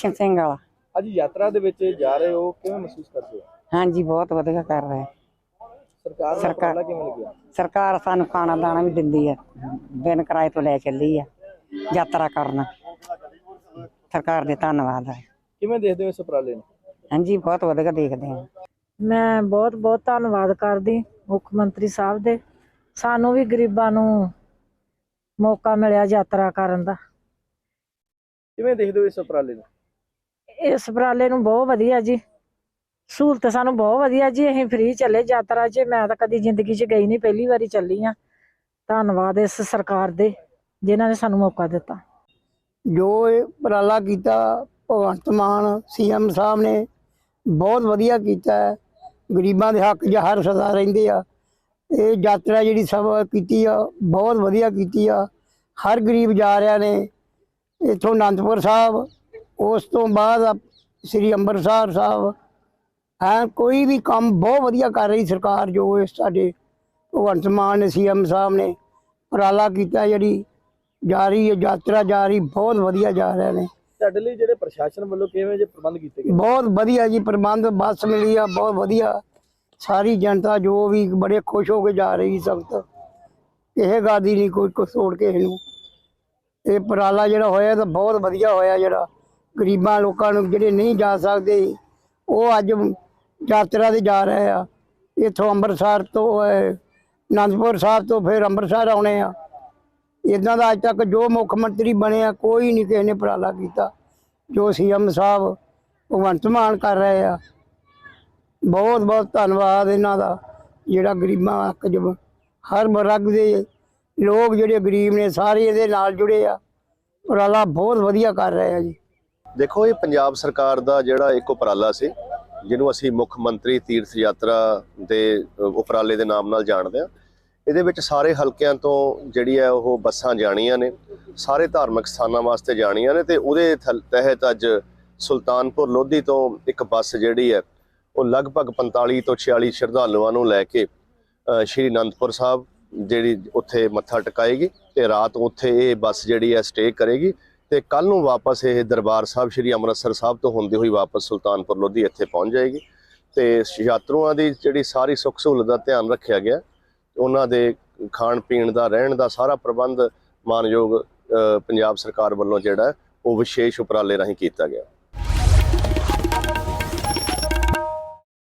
ਕਿਸ਼ਨ ਸਿੰਘ ਵਾਲਾ। ਅੱਜ ਯਾਤਰਾ ਦੇ ਵਿੱਚ ਜਾ ਰਹੇ ਹੋ ਕਿਵੇਂ ਮਹਿਸੂਸ ਕਰਦੇ ਹੋ? ਹਾਂਜੀ ਬਹੁਤ ਵਧੀਆ ਕਰ ਰਹੇ। ਸਰਕਾਰ ਦਾ ਸਰਕਾਰ- ਉਪਰਾਲਾ ਕਿਵੇਂ ਲੱਗਿਆ? ਸਰਕਾਰ ਸਾਨੂੰ ਖਾਣਾ ਦਾਣਾ ਵੀ ਦਿੰਦੀ ਹੈ। ਬਿਨ ਕਿਰਾਏ ਤੋਂ ਲੈ ਚੱਲੀ ਆ ਯਾਤਰਾ ਕਰਨ। ਸਰਕਾਰ ਦੇ ਧੰਨਵਾਦ ਹੈ। ਕਿਵੇਂ ਦੇਖਦੇ ਹੋ ਇਸ ਉਪਰਾਲੇ ਨੂੰ? ਹਾਂਜੀ ਬਹੁਤ ਵਧੀਆ ਦੇਖਦੇ ਹਾਂ। ਮੈਂ ਬਹੁਤ ਬਹੁਤ ਧੰਨਵਾਦ ਕਰਦੀ ਮੁੱਖ ਮੰਤਰੀ ਸਾਹਿਬ ਦੇ। ਸਾਨੂੰ ਵੀ ਗਰੀਬਾਂ ਨੂੰ ਮੌਕਾ ਮਿਲਿਆ ਯਾਤਰਾ ਕਰਨ ਦਾ। ਕਿਵੇਂ ਦੇਖਦੇ ਹੋ ਇਸ ਉਪਰਾਲੇ ਨੂੰ? ਇਸ ਉਪਰਾਲੇ ਨੂੰ ਬਹੁਤ ਵਧੀਆ ਜੀ। ਸਹੂਲਤ ਸਾਨੂੰ ਬਹੁਤ ਵਧੀਆ ਜੀ, ਅਸੀਂ ਫ੍ਰੀ ਚੱਲੇ ਯਾਤਰਾ 'ਚ। ਮੈਂ ਤਾਂ ਕਦੀ ਜ਼ਿੰਦਗੀ 'ਚ ਗਈ ਨਹੀਂ, ਪਹਿਲੀ ਵਾਰੀ ਚੱਲੀ ਆ ਧੰਨਵਾਦ ਇਸ ਸਰਕਾਰ ਦੇ, ਜਿਨ੍ਹਾਂ ਨੇ ਸਾਨੂੰ ਮੌਕਾ ਦਿੱਤਾ। ਜੋ ਇਹ ਉਪਰਾਲਾ ਕੀਤਾ, ਭਗਵੰਤ ਮਾਨ, ਸੀਐਮ ਸਾਹਿਬ ਨੇ ਬਹੁਤ ਵਧੀਆ ਕੀਤਾ ਹੈ। ਗਰੀਬਾਂ ਦੇ ਹੱਕ 'ਚ ਹਰ ਸਦਾ ਰਹਿੰਦੇ ਆ। ਇਹ ਯਾਤਰਾ ਜਿਹੜੀ ਸਭ ਕੀਤੀ ਆ, ਬਹੁਤ ਵਧੀਆ ਕੀਤੀ ਆ। ਹਰ ਗਰੀਬ ਜਾ ਰਿਹਾ ਨੇ। ਇੱਥੋਂ ਅਨੰਦਪੁਰ ਸਾਹਿਬ ਉਸ ਤੋਂ ਬਾਅਦ ਆ ਸ੍ਰੀ ਅੰਮ੍ਰਿਤਸਰ ਸਾਹਿਬ ਹੈ ਕੋਈ ਵੀ ਕੰਮ ਬਹੁਤ ਵਧੀਆ ਕਰ ਰਹੀ ਸਰਕਾਰ ਜੋ ਇਹ ਸਾਡੇ ਭਗਵੰਤ ਮਾਨ ਨੇ ਸੀਐਮ ਸਾਹਿਬ ਨੇ ਉਪਰਾਲਾ ਕੀਤਾ ਜਿਹੜੀ ਜਾ ਰਹੀ ਹੈ ਯਾਤਰਾ ਜਾ ਰਹੀ ਬਹੁਤ ਵਧੀਆ ਜਾ ਰਹੇ ਨੇ। ਤੁਹਾਡੇ ਲਈ ਜਿਹੜੇ ਪ੍ਰਸ਼ਾਸਨ ਵੱਲੋਂ ਕਿਵੇਂ ਜੇ ਪ੍ਰਬੰਧ ਕੀਤੇ ਗਏ? ਬਹੁਤ ਵਧੀਆ ਜੀ ਪ੍ਰਬੰਧ ਬੱਸ ਮਿਲੀ ਆ ਬਹੁਤ ਵਧੀਆ। ਸਾਰੀ ਜਨਤਾ ਜੋ ਵੀ ਬੜੇ ਖੁਸ਼ ਹੋ ਕੇ ਜਾ ਰਹੀ ਸੰਗਤ ਕਿਸੇ ਗਾਦੀ ਨਹੀਂ ਕੋਈ ਕੁਛ ਛੋੜ ਕੇ ਇਹਨੂੰ ਇਹ ਉਪਰਾਲਾ ਜਿਹੜਾ ਹੋਇਆ ਤਾਂ ਬਹੁਤ ਵਧੀਆ ਹੋਇਆ ਜਿਹੜਾ। ਗਰੀਬਾਂ ਲੋਕਾਂ ਨੂੰ ਜਿਹੜੇ ਨਹੀਂ ਜਾ ਸਕਦੇ, ਉਹ ਅੱਜ ਯਾਤਰਾ ਤੇ ਜਾ ਰਹੇ ਆ। ਇੱਥੋਂ ਅੰਮ੍ਰਿਤਸਰ ਤੋਂ ਅਨੰਦਪੁਰ ਸਾਹਿਬ ਤੋਂ ਫਿਰ ਅੰਮ੍ਰਿਤਸਰ ਆਉਣੇ ਆ। ਇਦਾਂ ਦਾ ਅੱਜ ਤੱਕ ਜੋ ਮੁੱਖ ਮੰਤਰੀ ਬਣਿਆ ਕੋਈ ਨਹੀਂ ਕਿਸੇ ਨੇ ਉਪਰਾਲਾ ਕੀਤਾ। ਜੋ ਸੀਐਮ ਸਾਹਿਬ, ਭਗਵੰਤ ਮਾਨ ਕਰ ਰਹੇ ਆ। ਬਹੁਤ ਬਹੁਤ ਧੰਨਵਾਦ ਇਹਨਾਂ ਦਾ, ਜਿਹੜਾ ਗਰੀਬਾਂ ਹੱਕ ਜਬ ਹਰ ਵਰਗ ਦੇ ਲੋਕ ਜਿਹੜੇ ਗਰੀਬ ਨੇ, ਸਾਰੇ ਇਹਦੇ ਨਾਲ ਜੁੜੇ ਆ। ਉਪਰਾਲਾ ਬਹੁਤ ਵਧੀਆ ਕਰ ਰਹੇ ਆ ਜੀ। ਦੇਖੋ ਇਹ ਪੰਜਾਬ ਸਰਕਾਰ ਦਾ ਜਿਹੜਾ ਇੱਕ ਉਪਰਾਲਾ ਸੀ, ਜਿਹਨੂੰ ਅਸੀਂ ਮੁੱਖ ਮੰਤਰੀ ਤੀਰਥ ਯਾਤਰਾ ਦੇ ਉਪਰਾਲੇ ਦੇ ਨਾਮ ਨਾਲ ਜਾਣਦੇ ਹਾਂ। ਇਹਦੇ ਵਿੱਚ ਸਾਰੇ ਹਲਕਿਆਂ ਤੋਂ ਜਿਹੜੀ ਹੈ ਉਹ ਬੱਸਾਂ ਜਾਣੀਆਂ ਨੇ, ਸਾਰੇ ਧਾਰਮਿਕ ਸਥਾਨਾਂ ਵਾਸਤੇ ਜਾਣੀਆਂ ਨੇ ਤੇ ਉਹਦੇ ਥਲ- ਤਹਿਤ ਅੱਜ ਸੁਲਤਾਨਪੁਰ ਲੋਧੀ ਤੋਂ ਇੱਕ ਬੱਸ ਜਿਹੜੀ ਹੈ, ਉਹ ਲਗਭਗ 45 ਤੋਂ 46 ਸ਼ਰਧਾਲੂਆਂ ਨੂੰ ਲੈ ਕੇ ਸ਼੍ਰੀ ਅਨੰਦਪੁਰ ਸਾਹਿਬ ਜਿਹੜੀ ਉੱਥੇ ਮੱਥਾ ਟਿਕਾਏਗੀ ਤੇ ਰਾਤ ਉੱਥੇ ਇਹ ਬੱਸ ਜਿਹੜੀ ਹੈ ਸਟੇ ਕਰੇਗੀ। ਤੇ ਕੱਲ ਨੂੰ ਵਾਪਸ ਇਹ ਦਰਬਾਰ ਸਾਹਿਬ ਸ਼੍ਰੀ ਅੰਮ੍ਰਿਤਸਰ ਸਾਹਿਬ ਤੋਂ ਹੁੰਦੀ ਹੋਈ ਵਾਪਸ ਸੁਲਤਾਨਪੁਰ ਲੋਧੀ ਇੱਥੇ ਪਹੁੰਚ ਜਾਏਗੀ। ਤੇ ਯਾਤਰੂਆਂ ਦੀ ਜਿਹੜੀ ਸਾਰੀ ਸੁੱਖ ਸਹੂਲਤ ਦਾ ਧਿਆਨ ਰੱਖਿਆ ਗਿਆ, ਉਹਨਾਂ ਦੇ ਖਾਣ ਪੀਣ ਦਾ, ਰਹਿਣ ਦਾ ਸਾਰਾ ਪ੍ਰਬੰਧ ਮਾਨਯੋਗ ਪੰਜਾਬ ਸਰਕਾਰ ਵੱਲੋਂ ਜਿਹੜਾ ਉਹ ਵਿਸ਼ੇਸ਼ ਉਪਰਾਲੇ ਰਾਹੀਂ ਕੀਤਾ ਗਿਆ।